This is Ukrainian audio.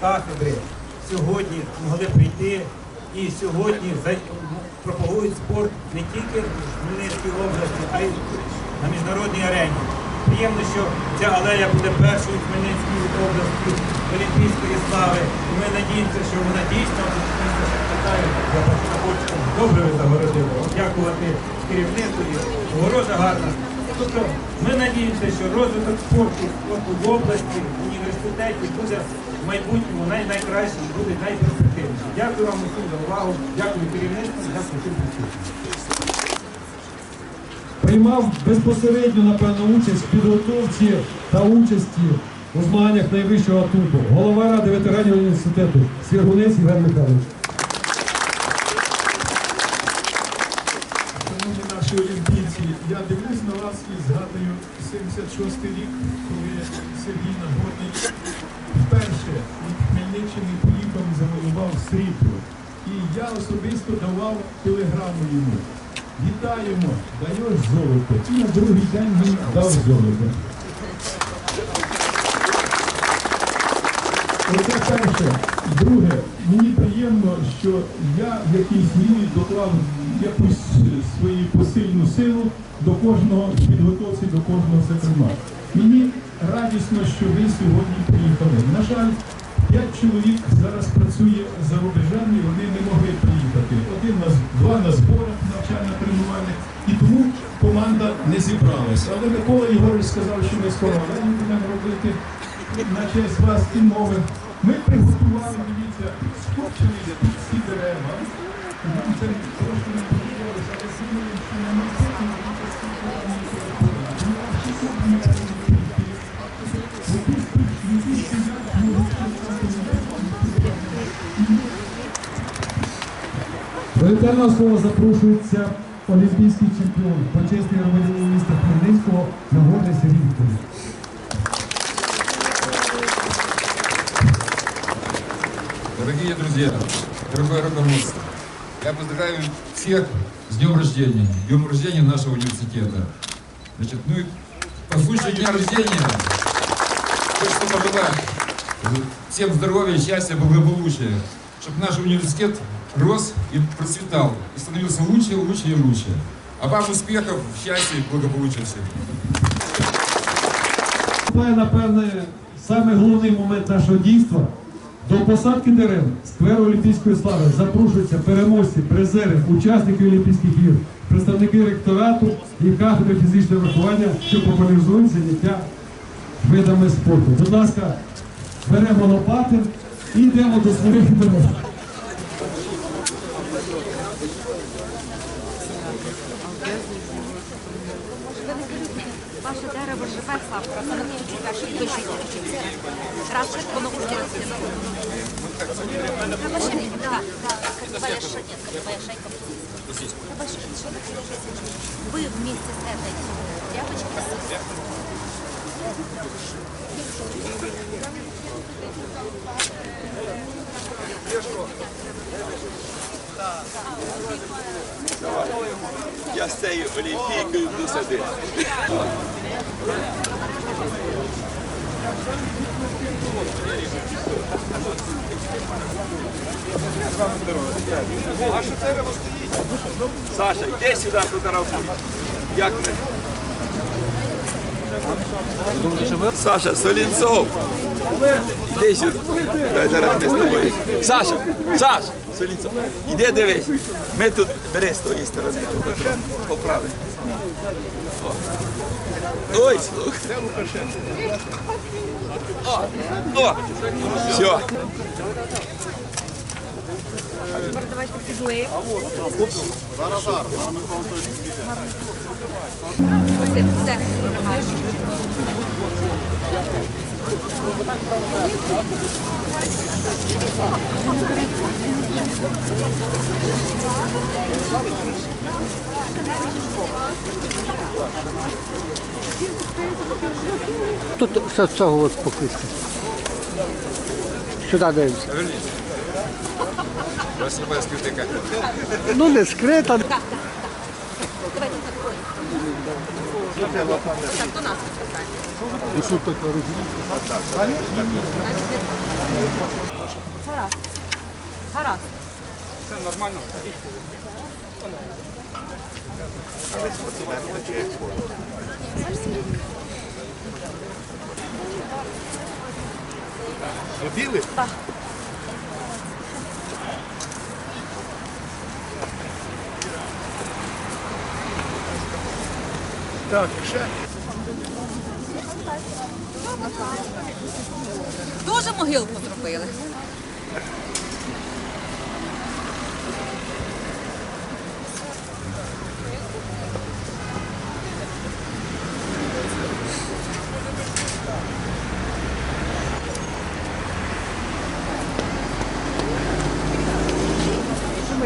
Кафедри сьогодні могли прийти і сьогодні пропагують спорт не тільки в Хмельницькій області, а й на міжнародній арені. Приємно, що ця алея буде першою в Хмельницькій області Олімпійської слави. І ми надіємося, що вона дійсно хочу добре ви загородили. Дякувати керівництву. Огорожа гарна. Тобто ми надіємося, що розвиток спорту, в області, в університеті буде в майбутньому най найкращий, буде найперспективніший. Дякую вам усім за увагу, дякую керівництву, дякую всім. Приймав безпосередньо, напевно, участь в підготовці та участі у змаганнях найвищого тупу. Голова Ради ветеранів університету Свергунець Євген Михайлович. Шановні наші олімпійці, я дивлюсь на вас і згадую 76-й рік, коли Сергій Нагорний вперше від Хмельниччини і завоював срібло. І я особисто давав телеграму йому. Вітаємо, даєш золото. І на другий день він дав золото. Оце перше. Друге, мені приємно, що я в якійсь мірі доклав якусь свою посильну силу до кожного підготовці до кожного зокрема. Мені радісно, що ви сьогодні приїхали. На жаль, п'ять чоловік зараз працює за рубежами, і вони не могли приїхати. Один на два на зборах навчально-тренувальних, і тому команда не зібралася. Але Микола Ігорович сказав, що ми скоро робити на честь вас і мови. Ми приготували, дивіться, скопчили тут всі дерева. Нам це трошки не подобалося, але сьогодні, можуть читати, До вітального слова запрошується олімпійський чемпіон, почесний громадянин міста Хмельницького Нагорний Сергій Вікторович. Дорогие друзья, дорогое руководство, я поздравляю всех с днем рождения, днем рождения нашего университета. Значит, ну и по случаю дня рождения хочется пожелать всем здоровья, счастья, благополучия, чтобы наш университет рос и процветал, и становился лучше, лучше и лучше. А вам успехов, счастья и благополучия всем. Наступає, напевне, саме головний момент нашого дійства. До посадки дерев скверу Олімпійської слави запрошуються переможці, призери, учасники Олімпійських ігор, представники ректорату і кафедри фізичного виховання, що популяризують заняття видами спорту. Будь ласка, беремо лопати і йдемо до своїх дерев. Ваше дерево живе воно не чекає, що пишуть. Раз швидко воно буде рости. Треба ще не так, так. Твоя шейка, твоя шейка. Треба ще ще Вы вместе с этой девочкой. Я з цією олімпійкою буду садити. Саша, йди сюди фотографуй. Як ми? Саша, Солінцов. Іди сюди. Дай зараз ми з тобою. Саша, Саш, Солінцов, іди дивись. Ми тут бери з тої сторони. Ой, слухай. О, о, все. Давайте підлив. Все, все. Тут все з цього от покришки. Сюди дивимося. Ну не скрита. Давайте так. Так, до нас питання. І що таке розумієте? Гаразд. Гаразд. Дуже могилку зробили.